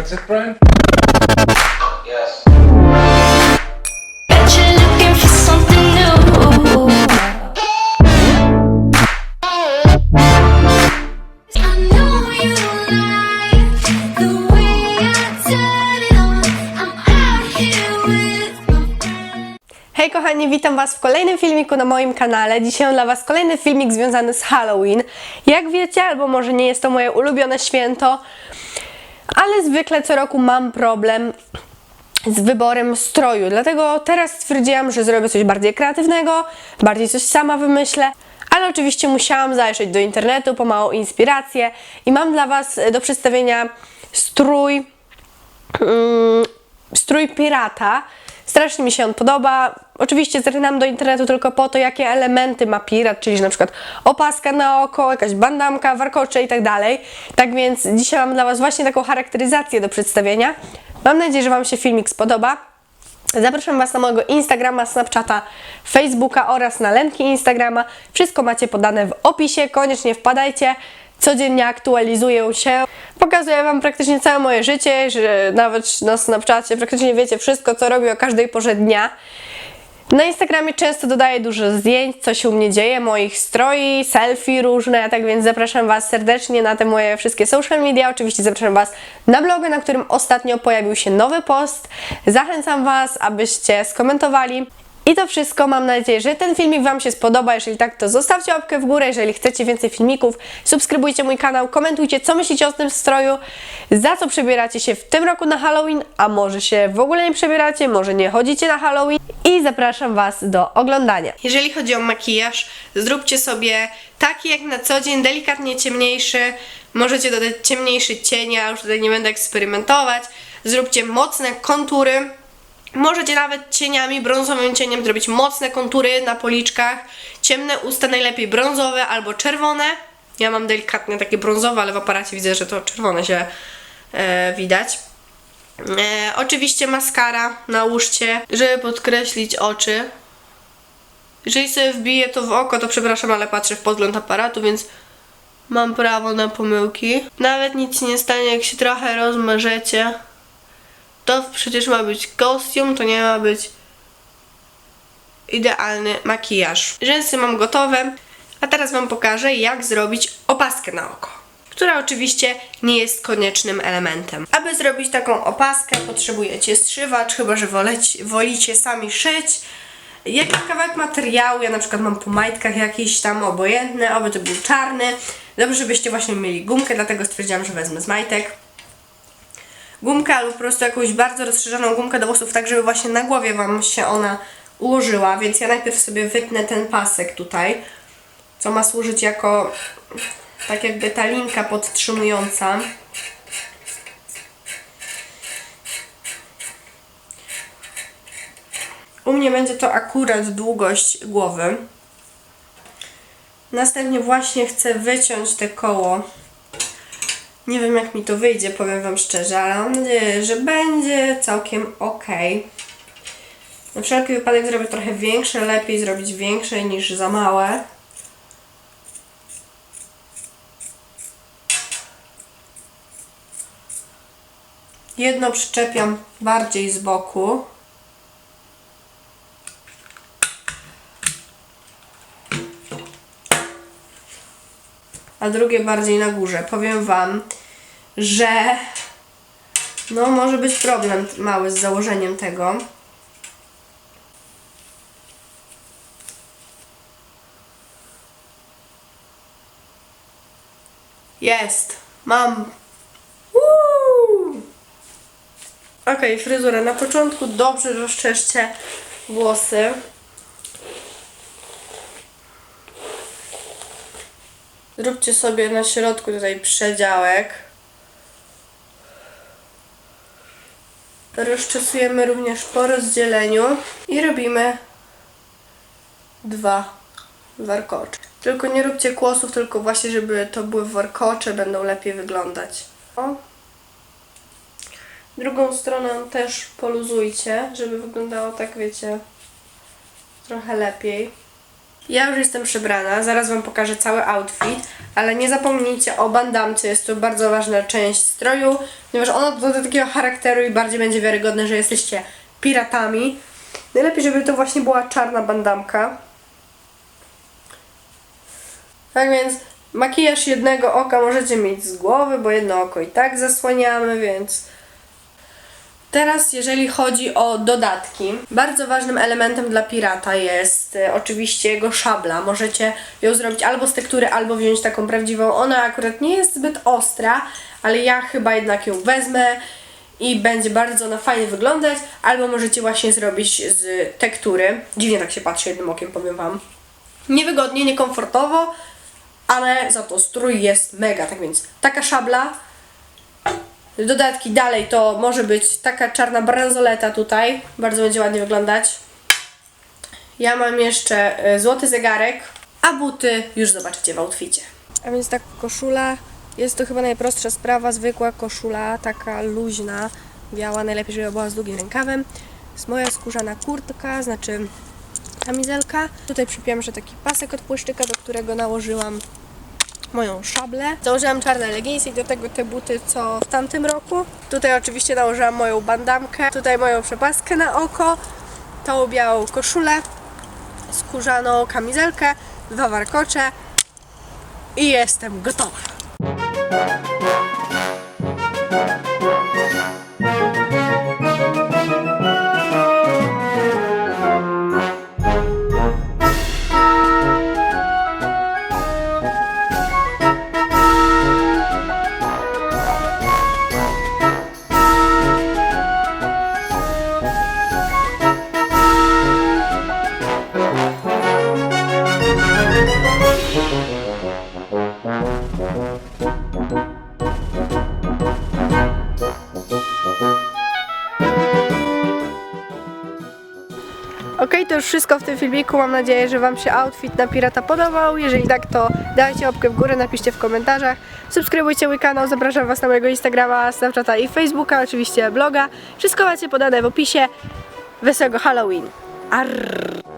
That's it, Brian? Yes. Bet you're looking for something new. I know you like the way I turn it on. I'm out here with my friends. Hej kochani, witam Was w kolejnym filmiku na moim kanale. Dzisiaj mam dla Was kolejny filmik związany z Halloween. Jak wiecie, albo może nie jest to moje ulubione święto, ale zwykle co roku mam problem z wyborem stroju. Dlatego teraz stwierdziłam, że zrobię coś bardziej kreatywnego, bardziej coś sama wymyślę. Ale oczywiście musiałam zajrzeć do internetu po małą inspirację i mam dla Was do przedstawienia strój mm, strój pirata. Strasznie mi się on podoba. Oczywiście zrynam do internetu tylko po to, jakie elementy ma pirat, czyli na przykład opaska na oko, jakaś bandamka, warkocze i tak dalej. Tak więc dzisiaj mam dla Was właśnie taką charakteryzację do przedstawienia. Mam nadzieję, że Wam się filmik spodoba. Zapraszam Was na mojego Instagrama, Snapchata, Facebooka oraz na lenki Instagrama. Wszystko macie podane w opisie, koniecznie wpadajcie. Codziennie aktualizuję się. Pokazuję Wam praktycznie całe moje życie, że nawet na Snapchacie praktycznie wiecie wszystko, co robię o każdej porze dnia. Na Instagramie często dodaję dużo zdjęć, co się u mnie dzieje, moich stroi, selfie różne, tak więc zapraszam Was serdecznie na te moje wszystkie social media. Oczywiście zapraszam Was na bloga, na którym ostatnio pojawił się nowy post. Zachęcam Was, abyście skomentowali. I to wszystko. Mam nadzieję, że ten filmik Wam się spodoba. Jeżeli tak, to zostawcie łapkę w górę. Jeżeli chcecie więcej filmików, subskrybujcie mój kanał, komentujcie, co myślicie o tym stroju, za co przebieracie się w tym roku na Halloween, a może się w ogóle nie przebieracie, może nie chodzicie na Halloween. I zapraszam Was do oglądania. Jeżeli chodzi o makijaż, zróbcie sobie taki jak na co dzień, delikatnie ciemniejszy. Możecie dodać ciemniejszy cień, ja już tutaj nie będę eksperymentować. Zróbcie mocne kontury. Możecie nawet cieniami, brązowym cieniem zrobić mocne kontury na policzkach. Ciemne usta najlepiej brązowe albo czerwone. Ja mam delikatnie takie brązowe, ale w aparacie widzę, że to czerwone się e, widać. E, oczywiście maskara nałóżcie, żeby podkreślić oczy. Jeżeli sobie wbiję to w oko, to przepraszam, ale patrzę w podgląd aparatu, więc mam prawo na pomyłki. Nawet nic nie stanie, jak się trochę rozmarzecie. To przecież ma być kostium, to nie ma być idealny makijaż. Rzęsy mam gotowe, a teraz Wam pokażę, jak zrobić opaskę na oko, która oczywiście nie jest koniecznym elementem. Aby zrobić taką opaskę, potrzebujecie strzywacz, chyba że woleć, wolicie sami szyć. Jakiś kawałek materiału, ja na przykład mam po majtkach jakiś tam obojętny, oby to był czarny. Dobrze, żebyście właśnie mieli gumkę, dlatego stwierdziłam, że wezmę z majtek gumkę albo po prostu jakąś bardzo rozszerzoną gumkę do włosów, tak żeby właśnie na głowie Wam się ona ułożyła, więc ja najpierw sobie wytnę ten pasek tutaj, co ma służyć jako tak jakby ta linka podtrzymująca. U mnie będzie to akurat długość głowy. Następnie właśnie chcę wyciąć te koło nie wiem jak mi to wyjdzie, powiem Wam szczerze, ale mam nadzieję, że będzie całkiem ok. Na wszelki wypadek zrobię trochę większe, lepiej zrobić większe niż za małe. Jedno przyczepiam bardziej z boku. a drugie bardziej na górze. Powiem Wam, że no może być problem mały z założeniem tego. Jest! Mam! Woo! Ok, fryzura. Na początku dobrze rozczeszcie włosy. Zróbcie sobie na środku tutaj przedziałek. Rozczesujemy również po rozdzieleniu i robimy dwa warkocze. Tylko nie róbcie kłosów, tylko właśnie, żeby to były warkocze, będą lepiej wyglądać. O. Drugą stronę też poluzujcie, żeby wyglądało tak, wiecie, trochę lepiej. Ja już jestem przebrana, zaraz Wam pokażę cały outfit, ale nie zapomnijcie o bandamce, jest to bardzo ważna część stroju, ponieważ ono doda takiego charakteru i bardziej będzie wiarygodne, że jesteście piratami. Najlepiej, żeby to właśnie była czarna bandamka. Tak więc makijaż jednego oka możecie mieć z głowy, bo jedno oko i tak zasłaniamy, więc Teraz, jeżeli chodzi o dodatki, bardzo ważnym elementem dla pirata jest e, oczywiście jego szabla. Możecie ją zrobić albo z tektury, albo wziąć taką prawdziwą. Ona akurat nie jest zbyt ostra, ale ja chyba jednak ją wezmę i będzie bardzo ona fajnie wyglądać. Albo możecie właśnie zrobić z tektury. Dziwnie tak się patrzy jednym okiem, powiem Wam. Niewygodnie, niekomfortowo, ale za to strój jest mega. Tak więc taka szabla Dodatki dalej to może być taka czarna bransoleta tutaj. Bardzo będzie ładnie wyglądać. Ja mam jeszcze e, złoty zegarek, a buty już zobaczycie w outficie. A więc tak koszula. Jest to chyba najprostsza sprawa, zwykła koszula, taka luźna, biała, najlepiej, żeby była z długim rękawem. Jest moja skórzana kurtka, znaczy kamizelka. Tutaj przypięmszę taki pasek od płyszczyka, do którego nałożyłam moją szablę. Założyłam czarne leginsy i do tego te buty, co w tamtym roku. Tutaj oczywiście nałożyłam moją bandamkę, tutaj moją przepaskę na oko, tą białą koszulę, skórzaną kamizelkę, dwa warkocze i jestem gotowa. Już wszystko w tym filmiku. Mam nadzieję, że Wam się outfit na pirata podobał. Jeżeli tak, to dajcie łapkę w górę, napiszcie w komentarzach. Subskrybujcie mój kanał, zapraszam Was na mojego Instagrama, Snapchata i Facebooka, oczywiście bloga. Wszystko macie podane w opisie. Wesołego Halloween. Arr.